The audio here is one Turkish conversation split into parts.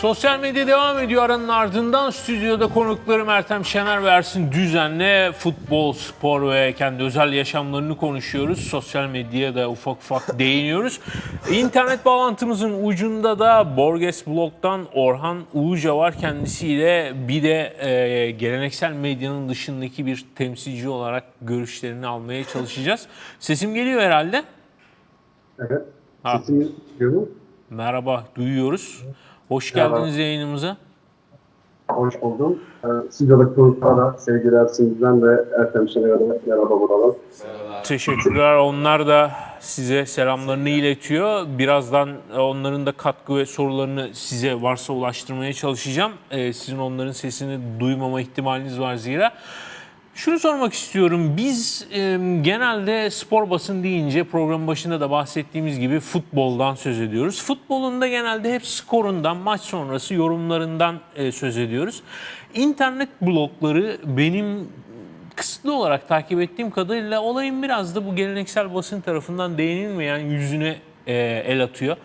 Sosyal medya devam ediyor aranın ardından stüdyoda konuklarım Ertem Şener ve Ersin Düzen'le futbol, spor ve kendi özel yaşamlarını konuşuyoruz. Sosyal medyaya da ufak ufak değiniyoruz. İnternet bağlantımızın ucunda da Borges Blog'dan Orhan Uluca var. Kendisiyle bir de e, geleneksel medyanın dışındaki bir temsilci olarak görüşlerini almaya çalışacağız. Sesim geliyor herhalde. Evet. Ha. Sesimi duyuyorum. Merhaba, duyuyoruz. Hoş Merhaba. geldiniz yayınımıza. Hoş buldum. Ee, Stüdyodaki konuklara sevgili Ersin'den ve Ertem Şener'e merhaba buralar. Teşekkürler. Onlar da size selamlarını iletiyor. Birazdan onların da katkı ve sorularını size varsa ulaştırmaya çalışacağım. Ee, sizin onların sesini duymama ihtimaliniz var zira. Şunu sormak istiyorum. Biz e, genelde spor basın deyince programın başında da bahsettiğimiz gibi futboldan söz ediyoruz. Futbolun da genelde hep skorundan, maç sonrası yorumlarından e, söz ediyoruz. İnternet blogları benim kısıtlı olarak takip ettiğim kadarıyla olayın biraz da bu geleneksel basın tarafından değinilmeyen yüzüne e, el atıyor.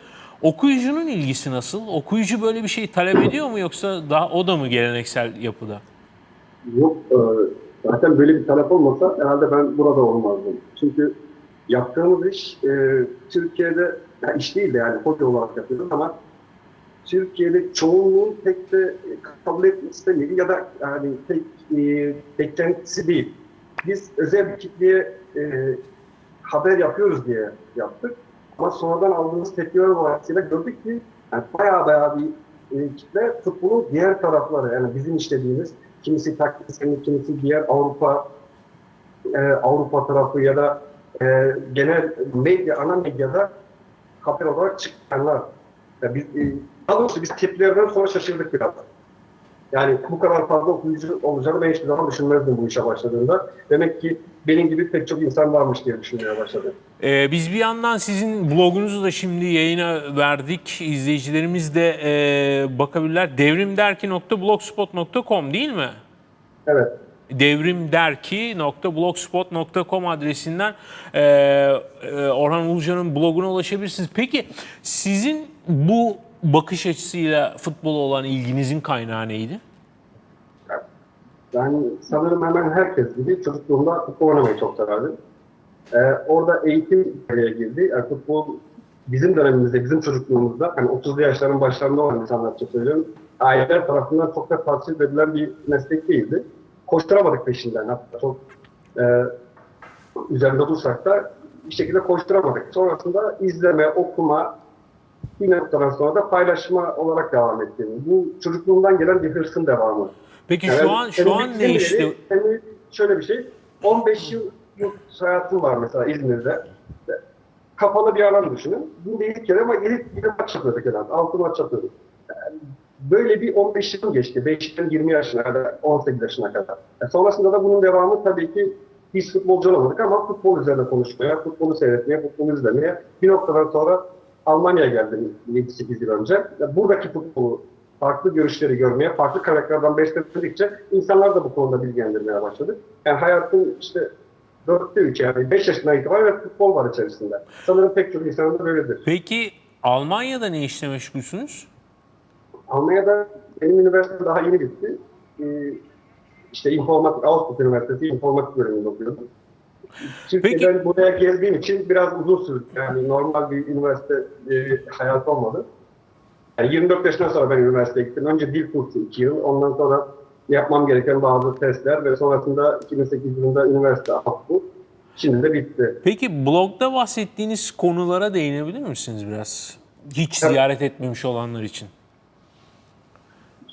Okuyucunun ilgisi nasıl? Okuyucu böyle bir şey talep ediyor mu yoksa daha o da mı geleneksel yapıda? Yok, e, zaten böyle bir talep olmasa herhalde ben burada olmazdım. Çünkü yaptığımız iş e, Türkiye'de, ya iş değil de yani hobi olarak yapıyoruz ama Türkiye'de çoğunluğun pek de kabul etmek istemiyor ya da yani pek e, beklentisi değil. Biz özel bir kitleye e, haber yapıyoruz diye yaptık. Ama sonradan aldığımız tepkiler dolayısıyla gördük ki yani bayağı bayağı bir e, kitle futbolun diğer tarafları yani bizim işlediğimiz kimisi taktik kimisi diğer Avrupa e, Avrupa tarafı ya da e, genel medya ana medyada haber olarak çıkanlar. Ya biz, e, daha doğrusu biz tepkilerden sonra şaşırdık biraz. Yani bu kadar fazla okuyucu olacağını ben hiçbir zaman düşünmezdim bu işe başladığımda. Demek ki benim gibi pek çok insan varmış diye düşünmeye başladım. Ee, biz bir yandan sizin blogunuzu da şimdi yayına verdik. İzleyicilerimiz de e, bakabilirler. devrimderki.blogspot.com değil mi? Evet. devrimderki.blogspot.com adresinden e, e, Orhan Ulucan'ın bloguna ulaşabilirsiniz. Peki sizin bu bakış açısıyla futbola olan ilginizin kaynağı neydi? Ben sanırım hemen herkes gibi çocukluğumda futbol oynamayı çok severdim. Ee, orada eğitim devreye girdi. Yani futbol bizim dönemimizde, bizim çocukluğumuzda, hani 30'lu yaşların başlarında olan insanlar için söylüyorum, aileler tarafından çok da tavsiye edilen bir meslek değildi. Koşturamadık peşinden. Hatta çok e, üzerinde dursak da bir şekilde koşturamadık. Sonrasında izleme, okuma, bir noktadan sonra da paylaşma olarak devam etti. Bu çocukluğumdan gelen bir hırsın devamı. Peki Yani şu an şu an ne işte? senin şöyle bir şey. 15 yıl yurt hayatım var mesela İzmir'de. Kapalı bir alan düşünün. Günde ilk kere ama ilk bir maç yapıyorduk herhalde. 6 maç yapıyorduk. Yani böyle bir 15 yıl geçti. 5'ten 20 yaşına kadar, 18 yaşına kadar. E sonrasında da bunun devamı tabii ki biz futbolcu olamadık ama futbol üzerine konuşmaya, futbolu seyretmeye, futbolu izlemeye bir noktadan sonra Almanya'ya geldim 7-8 yıl önce. Buradaki futbolu farklı görüşleri görmeye, farklı kaynaklardan besledikçe insanlar da bu konuda bilgilendirmeye başladı. Yani hayatın işte dörtte üç yani 5 yaşından itibaren futbol var içerisinde. Sanırım pek çok insanın da böyledir. Peki Almanya'da ne işle meşgulsünüz? Almanya'da benim üniversite daha yeni bitti. Ee, işte informatik, Avrupa Üniversitesi informatik bölümünde okuyordum. Türkiye'den buraya geldiğim için biraz uzun sürdü. Yani normal bir üniversite e, hayatı olmadı. Yani 24 yaşından sonra ben üniversiteye gittim. Önce dil kursu 2 yıl. Ondan sonra yapmam gereken bazı testler ve sonrasında 2008 yılında üniversite hakkı. Şimdi de bitti. Peki blogda bahsettiğiniz konulara değinebilir misiniz biraz? Hiç Tabii. ziyaret etmemiş olanlar için.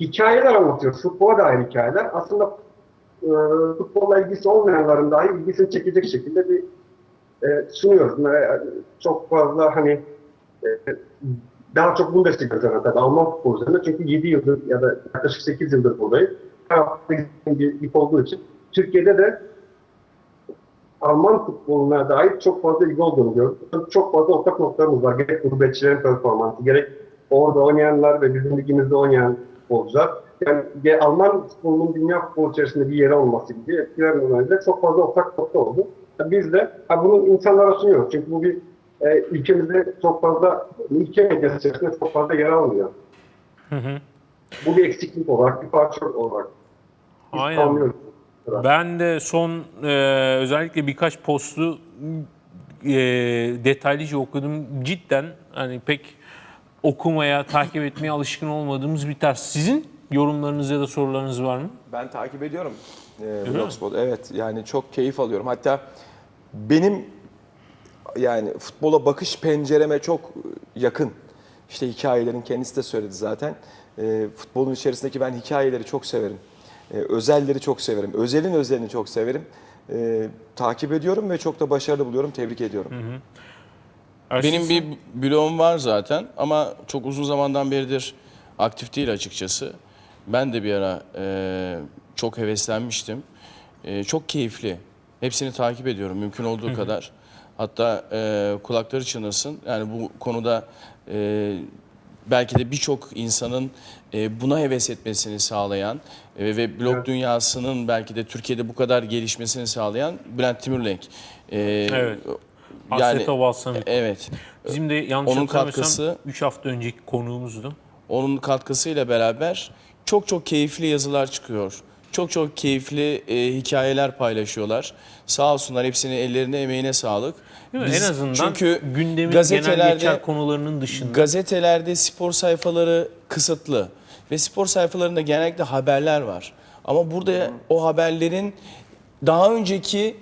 hikayeler anlatıyoruz. Futbola dair hikayeler. Aslında e, futbolla ilgisi olmayanların dahi ilgisini çekecek şekilde bir e, sunuyoruz. E, çok fazla hani e, daha çok Bundesliga üzerine tabii Alman futbolu üzerine. Çünkü 7 yıldır ya da yaklaşık 8 yıldır buradayım. Her hafta bir lig olduğu için. Türkiye'de de Alman futboluna dair çok fazla ilgi olduğunu gördüm. Çok fazla ortak noktalarımız var. Gerek gurbetçilerin performansı, gerek orada oynayanlar ve bizim ligimizde oynayan futbolcular. Yani Alman futbolunun dünya futbolu içerisinde bir yeri olması gibi etkiler dolayısıyla çok fazla ortak nokta oldu. Biz de ha, bunu insanlara sunuyoruz. Çünkü bu bir e, ülkemizde çok fazla, ülke medyası içerisinde çok fazla yer almıyor. Bu bir eksiklik olarak, bir parça olarak. Biz Aynen. Ben de son e, özellikle birkaç postu e, detaylıca okudum. Cidden hani pek okumaya, takip etmeye alışkın olmadığımız bir tarz. Sizin yorumlarınız ya da sorularınız var mı? Ben takip ediyorum e, Blogspot. Evet yani çok keyif alıyorum. Hatta benim yani futbola bakış pencereme çok yakın. İşte hikayelerin kendisi de söyledi zaten. E, futbolun içerisindeki ben hikayeleri çok severim. E, özelleri çok severim. Özelin özelini çok severim. E, takip ediyorum ve çok da başarılı buluyorum. Tebrik ediyorum. Ersin, Benim bir blogum var zaten ama çok uzun zamandan beridir aktif değil açıkçası. Ben de bir ara e, çok heveslenmiştim. E, çok keyifli. Hepsini takip ediyorum mümkün olduğu kadar. Hatta e, kulakları çınlasın. Yani bu konuda e, belki de birçok insanın e, buna heves etmesini sağlayan e, ve blog dünyasının belki de Türkiye'de bu kadar gelişmesini sağlayan Bülent Timurlenk. E, Evet. Hasret Oval Summit. Evet. Bizim de yanlış Onun katkısı- 3 hafta önceki konuğumuzdu. Onun katkısıyla beraber çok çok keyifli yazılar çıkıyor. Çok çok keyifli e, hikayeler paylaşıyorlar. Sağ olsunlar hepsinin ellerine emeğine sağlık. Değil mi? Biz- en azından çünkü gündemin genel geçer konularının dışında. gazetelerde spor sayfaları kısıtlı ve spor sayfalarında genellikle haberler var. Ama burada o haberlerin daha önceki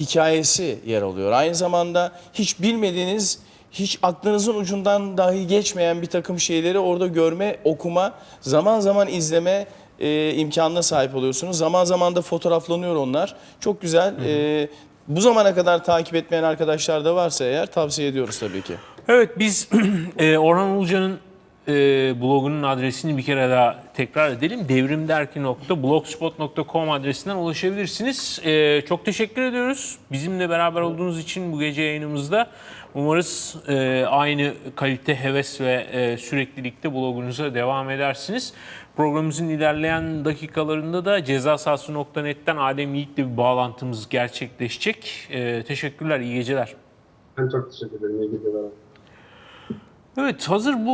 hikayesi yer alıyor. Aynı zamanda hiç bilmediğiniz, hiç aklınızın ucundan dahi geçmeyen bir takım şeyleri orada görme, okuma, zaman zaman izleme e, imkanına sahip oluyorsunuz. Zaman zaman da fotoğraflanıyor onlar. Çok güzel. E, bu zamana kadar takip etmeyen arkadaşlar da varsa eğer tavsiye ediyoruz tabii ki. Evet biz e, Orhan Ulucan'ın e, blogunun adresini bir kere daha tekrar edelim. devrimderki.blogspot.com adresinden ulaşabilirsiniz. E, çok teşekkür ediyoruz. Bizimle beraber olduğunuz için bu gece yayınımızda umarız e, aynı kalite, heves ve e, süreklilikte blogunuza devam edersiniz. Programımızın ilerleyen dakikalarında da cezasahası.net'ten Adem Yiğit'le bir bağlantımız gerçekleşecek. E, teşekkürler, iyi geceler. Ben çok teşekkür ederim. İyi geceler. Evet hazır bu